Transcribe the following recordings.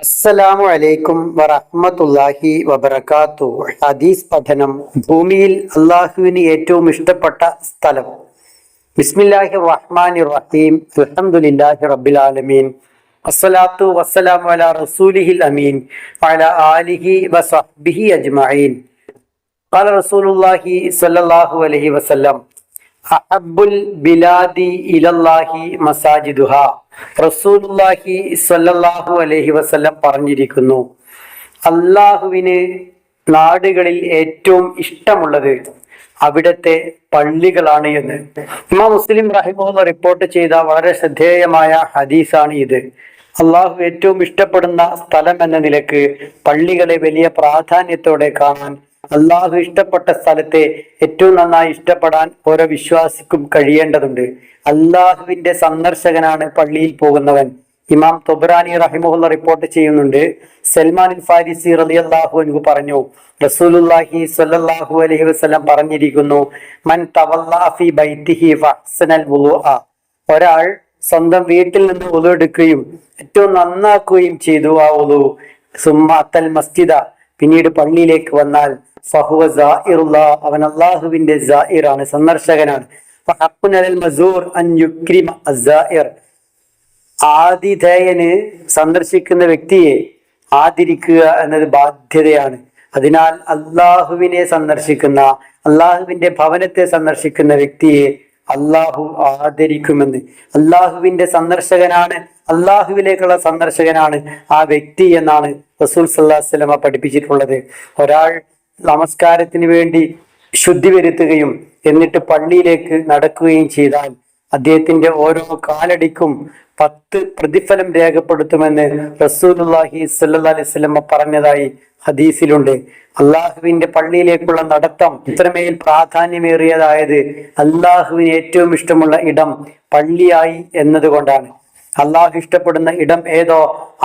അസ്സലാമു അലൈക്കും വറഹ്മത്തുള്ളാഹി വബറകാത്തു ഹദീസ് പഠനം ഭൂമിയിൽ അള്ളാഹുവിന് ഏറ്റവും ഇഷ്ടപ്പെട്ട സ്ഥലം ബിസ്മില്ലാഹി റഹ്മാനി റഹീം അൽഹംദുലില്ലാഹി റബ്ബിൽ ആലമീൻ അസ്സലാത്തു വസ്സലാമു അലാ റസൂലിഹിൽ അമീൻ വഅലാ ആലിഹി വസഹ്ബിഹി അജ്മഈൻ قال رسول الله صلى الله عليه وسلم അഹബ്ബുൽ ബിലാദി ഇലല്ലാഹി മസാജിദുഹ. റസൂലുള്ളാഹി സ്വല്ലല്ലാഹു അലൈഹി വസല്ലം പറഞ്ഞിരിക്കുന്നു അള്ളാഹുവിന് നാടുകളിൽ ഏറ്റവും ഇഷ്ടമുള്ളത് അവിടത്തെ പള്ളികളാണ് എന്ന്. ഇമാ മുസ്ലിം റഹിമുള്ള റിപ്പോർട്ട് ചെയ്ത വളരെ ശ്രദ്ധേയമായ ഹദീസാണ് ഇത്. അള്ളാഹു ഏറ്റവും ഇഷ്ടപ്പെടുന്ന സ്ഥലം എന്ന നിലയ്ക്ക് പള്ളികളെ വലിയ പ്രാധാന്യത്തോടെ കാണാൻ അള്ളാഹു ഇഷ്ടപ്പെട്ട സ്ഥലത്തെ ഏറ്റവും നന്നായി ഇഷ്ടപ്പെടാൻ ഓരോ വിശ്വാസിക്കും കഴിയേണ്ടതുണ്ട്. അള്ളാഹുവിന്റെ സന്ദർശകനാണ് പള്ളിയിൽ പോകുന്നവൻ. ഇമാം തൊബ്രാനി റഹിമുള്ള റിപ്പോർട്ട് ചെയ്യുന്നുണ്ട്. സൽമാൻ ഫാരിസി റലി അള്ളാഹു എനിക്ക് പറഞ്ഞു റസൂലുല്ലാഹി സ്വല്ലല്ലാഹു അലഹി വസല്ലം പറഞ്ഞിരിക്കുന്നു മൻ ബൈത്തിഹി ഒരാൾ സ്വന്തം വീട്ടിൽ നിന്ന് ഒതു എടുക്കുകയും ഏറ്റവും നന്നാക്കുകയും ചെയ്തു ആ ഒതു സുമ്മ അത്തൽ മസ്ജിദ. പിന്നീട് പള്ളിയിലേക്ക് വന്നാൽ ഫഹുവ അവൻ അള്ളാഹുവിന്റെ സായിറാണ് സന്ദർശകനാണ്. ആതിഥേയന് സന്ദർശിക്കുന്ന വ്യക്തിയെ ആദരിക്കുക എന്നത് ബാധ്യതയാണ്. അതിനാൽ അള്ളാഹുവിനെ സന്ദർശിക്കുന്ന അള്ളാഹുവിന്റെ ഭവനത്തെ സന്ദർശിക്കുന്ന വ്യക്തിയെ അള്ളാഹു ആദരിക്കുമെന്ന്. അള്ളാഹുവിന്റെ സന്ദർശകനാണ് അള്ളാഹുവിലേക്കുള്ള സന്ദർശകനാണ് ആ വ്യക്തി എന്നാണ് റസൂൽ സല്ലാ സ്വലമ പഠിപ്പിച്ചിട്ടുള്ളത്. ഒരാൾ നമസ്കാരത്തിന് വേണ്ടി ശുദ്ധി വരുത്തുകയും എന്നിട്ട് പള്ളിയിലേക്ക് നടക്കുകയും ചെയ്താൽ അദ്ദേഹത്തിന്റെ ഓരോ കാലടിക്കും പത്ത് പ്രതിഫലം രേഖപ്പെടുത്തുമെന്ന് റസൂലുല്ലാഹി സല്ലാ സ്വലമ പറഞ്ഞതായി ഹദീസിലുണ്ട്. അള്ളാഹുവിന്റെ പള്ളിയിലേക്കുള്ള നടത്തം ഇത്രമേൽ പ്രാധാന്യമേറിയതായത് അള്ളാഹുവിന് ഏറ്റവും ഇഷ്ടമുള്ള ഇടം പള്ളിയായി എന്നതുകൊണ്ടാണ്. അള്ളാഹു ഇഷ്ടപ്പെടുന്ന ഇടം ഏതോ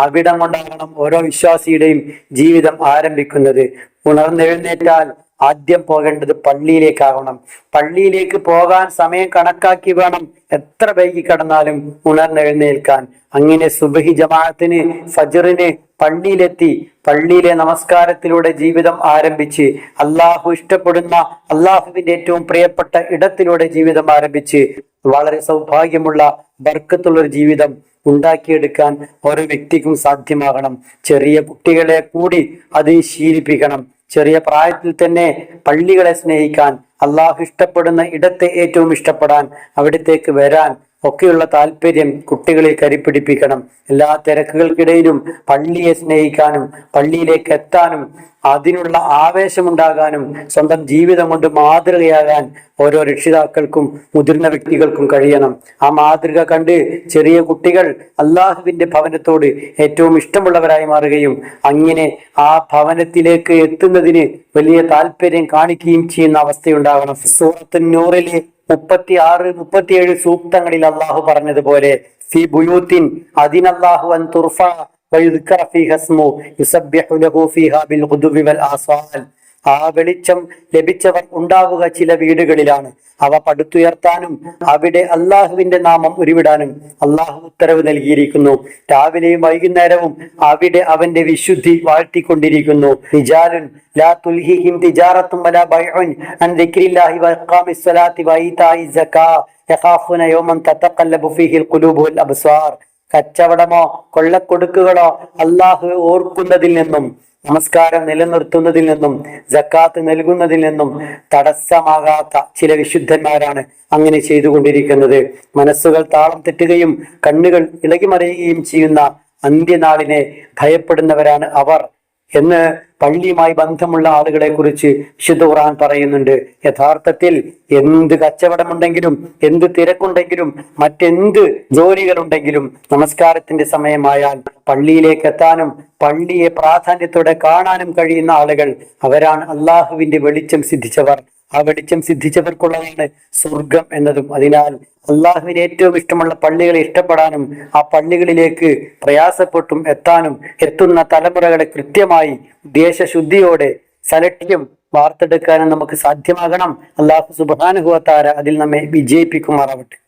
അവിടം കൊണ്ടാകണം ഓരോ വിശ്വാസിയുടെയും ജീവിതം ആരംഭിക്കുന്നത്. ഉണർന്നെഴുന്നേറ്റാൽ ആദ്യം പോകേണ്ടത് പള്ളിയിലേക്കാകണം പള്ളിയിലേക്ക് പോകാൻ സമയം കണക്കാക്കി വേണം. എത്ര വൈകി കടന്നാലും ഉണർന്നെഴുന്നേൽക്കാൻ. അങ്ങനെ സുബഹി ജമാഅത്തിന് ഫജറിന് പള്ളിയിലെത്തി. പള്ളിയിലെ നമസ്കാരത്തിലൂടെ ജീവിതം ആരംഭിച്ച് അള്ളാഹു ഇഷ്ടപ്പെടുന്ന അള്ളാഹുവിന്റെ ഏറ്റവും പ്രിയപ്പെട്ട ഇടത്തിലൂടെ ജീവിതം ആരംഭിച്ച് വളരെ സൗഭാഗ്യമുള്ള ബർക്കത്തുള്ള ഒരു ജീവിതം ഉണ്ടാക്കിയെടുക്കാൻ ഓരോ വ്യക്തിക്കും സാധ്യമാകണം. ചെറിയ കുട്ടികളെ കൂടി അത് ശീലിപ്പിക്കണം. ചെറിയ പ്രായത്തിൽ തന്നെ പള്ളികളെ സ്നേഹിക്കാൻ അള്ളാഹു ഇഷ്ടപ്പെടുന്ന ഇടത്തെ ഏറ്റവും ഇഷ്ടപ്പെടാൻ അവിടത്തേക്ക് വരാൻ ഒക്കെയുള്ള താല്പര്യം കുട്ടികളിൽ കരിപ്പിടിപ്പിക്കണം എല്ലാ തിരക്കുകൾക്കിടയിലും പള്ളിയെ സ്നേഹിക്കാനും പള്ളിയിലേക്ക് എത്താനും അതിനുള്ള ആവേശമുണ്ടാകാനും സ്വന്തം ജീവിതം കൊണ്ട് മാതൃകയാകാൻ ഓരോ രക്ഷിതാക്കൾക്കും മുതിർന്ന വ്യക്തികൾക്കും കഴിയണം. ആ മാതൃക കണ്ട് ചെറിയ കുട്ടികൾ അള്ളാഹുവിന്റെ ഭവനത്തോട് ഏറ്റവും ഇഷ്ടമുള്ളവരായി മാറുകയും അങ്ങനെ ആ ഭവനത്തിലേക്ക് എത്തുന്നതിന് വലിയ താല്പര്യം കാണിക്കുകയും ചെയ്യുന്ന അവസ്ഥയുണ്ടാകണം. സൂറത്ത് മുപ്പത്തി ആറ് മുപ്പത്തിയേഴ് സൂക്തങ്ങളിൽ അള്ളാഹു പറഞ്ഞതുപോലെ ഫി ബുയൂത്തിൻ അൻ തുർഫ ആ വെളിച്ചം ലഭിച്ചവർ ഉണ്ടാവുക ചില വീടുകളിലാണ്. അവ പടുത്തുയർത്താനും അവിടെ അള്ളാഹുവിന്റെ നാമം ഉരുവിടാനും അള്ളാഹു ഉത്തരവ് നൽകിയിരിക്കുന്നു. രാവിലെയും വൈകുന്നേരവും അവിടെ അവന്റെ വിശുദ്ധി വാഴ്ത്തിക്കൊണ്ടിരിക്കുന്നു. ലാ അൻ ദിക്രില്ലാഹി യഖാഫുന യൗമൻ തതഖല്ലബു ഫീഹിൽ ഖുലൂബു വൽ അബ്സാർ. കച്ചവടമോ കൊള്ളക്കൊടുക്കുകളോ അള്ളാഹു ഓർക്കുന്നതിൽ നിന്നും നമസ്കാരം നിലനിർത്തുന്നതിൽ നിന്നും ജക്കാത്ത് നൽകുന്നതിൽ നിന്നും തടസ്സമാകാത്ത ചില വിശുദ്ധന്മാരാണ് അങ്ങനെ ചെയ്തുകൊണ്ടിരിക്കുന്നത്. മനസ്സുകൾ താളം തെറ്റുകയും കണ്ണുകൾ ഇളകിമറിയുകയും ചെയ്യുന്ന അന്ത്യനാളിനെ ഭയപ്പെടുന്നവരാണ് അവർ എന്ന് പള്ളിയുമായി ബന്ധമുള്ള ആളുകളെ കുറിച്ച് വിശുദ്ധ പറയുന്നുണ്ട്. യഥാർത്ഥത്തിൽ എന്ത് കച്ചവടമുണ്ടെങ്കിലും എന്ത് തിരക്കുണ്ടെങ്കിലും മറ്റെന്ത് ജോലികളുണ്ടെങ്കിലും നമസ്കാരത്തിന്റെ സമയമായാൽ പള്ളിയിലേക്ക് എത്താനും പള്ളിയെ പ്രാധാന്യത്തോടെ കാണാനും കഴിയുന്ന ആളുകൾ അവരാണ് അള്ളാഹുവിന്റെ വെളിച്ചം സിദ്ധിച്ചവർ. ആ വെളിച്ചം സിദ്ധിച്ചവർക്കുള്ളതാണ് സ്വർഗം എന്നതും. അതിനാൽ അള്ളാഹുവിന് ഏറ്റവും ഇഷ്ടമുള്ള പള്ളികളെ ഇഷ്ടപ്പെടാനും ആ പള്ളികളിലേക്ക് പ്രയാസപ്പെട്ടും എത്താനും എത്തുന്ന തലമുറകളെ കൃത്യമായി ദേശശുദ്ധിയോടെ സലക്ഷ്യം വാർത്തെടുക്കാനും നമുക്ക് സാധ്യമാകണം. അള്ളാഹു സുബാനുഭവത്താര അതിൽ നമ്മെ വിജയിപ്പിക്കുമാറാവട്ടെ.